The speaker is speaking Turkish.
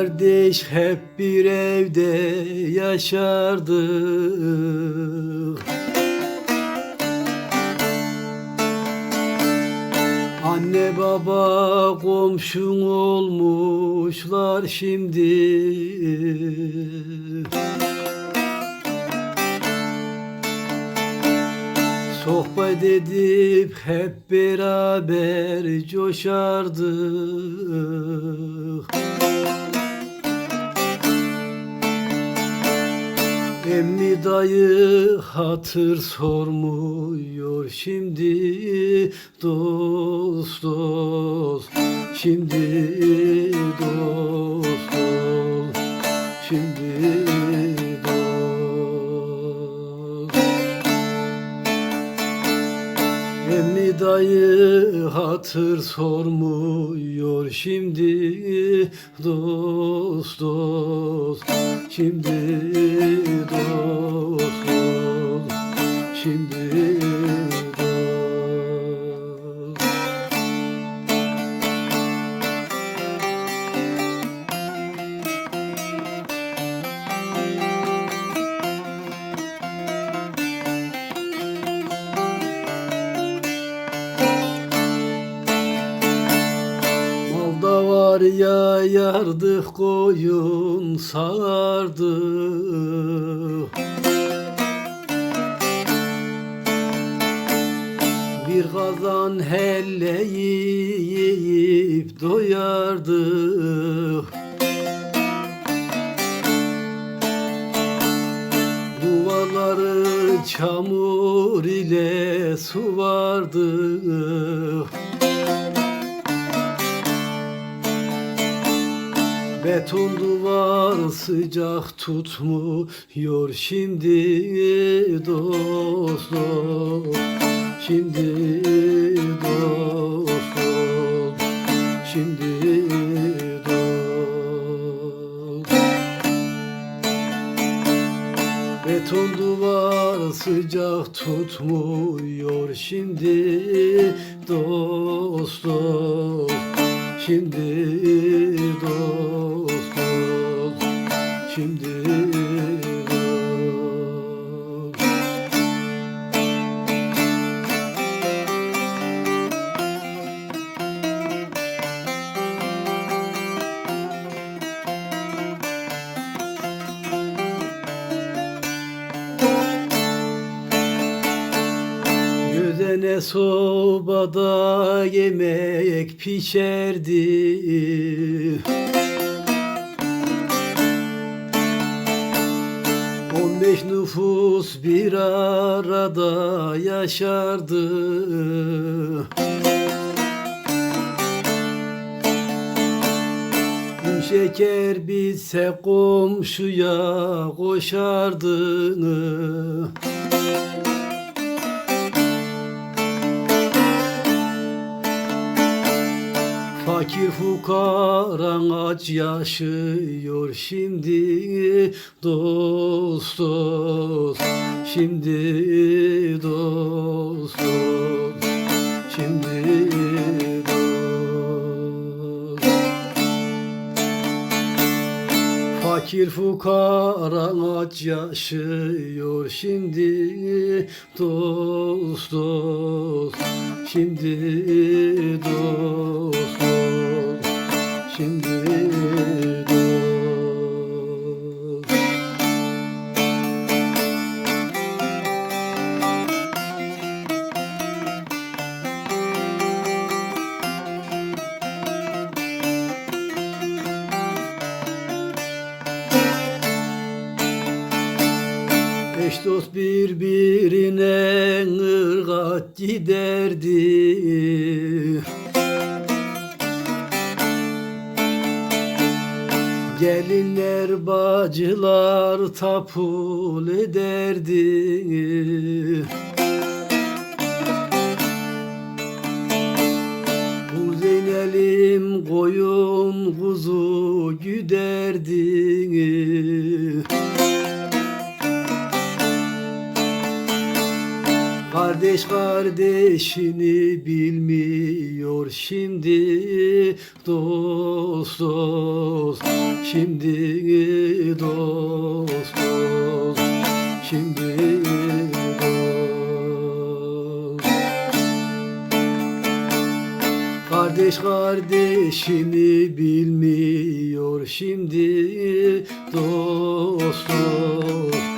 Kardeş hep bir evde yaşardık. Anne baba komşun olmuşlar şimdi. Sohbet edip hep beraber coşardık Emmi dayı hatır sormuyor şimdi. Dost dost şimdi dost dost şimdi dost. Emmi dayı hatır sormuyor şimdi. Dost dost şimdi var ya yardık koyun sağardık Bir kazan helle yiyip doyardık Duvarları çamur ile suvardık Beton duvar sıcak tutmuyor şimdi dost Şimdi dost Şimdi dost Beton duvar sıcak tutmuyor şimdi dost Şimdi dost Şimdi Gözene sobada yemek pişerdi beş nüfus bir arada yaşardı. Şeker bitse komşuya koşardı Fakir fukaran aç yaşıyor şimdi. Dost dost Şimdi dost Şimdi dost. Fakir fukaran aç yaşıyor şimdi. Dost dost Şimdi dost Eş dost birbirine ırgat giderdi. Gelinler bacılar tapul ederdi. Bu Zeynelim koyun kuzu güderdi Kardeş kardeşini bilmiyor şimdi. Dost dost. Şimdi dost dost. Şimdi dost. Kardeş kardeşini bilmiyor şimdi. Dost dost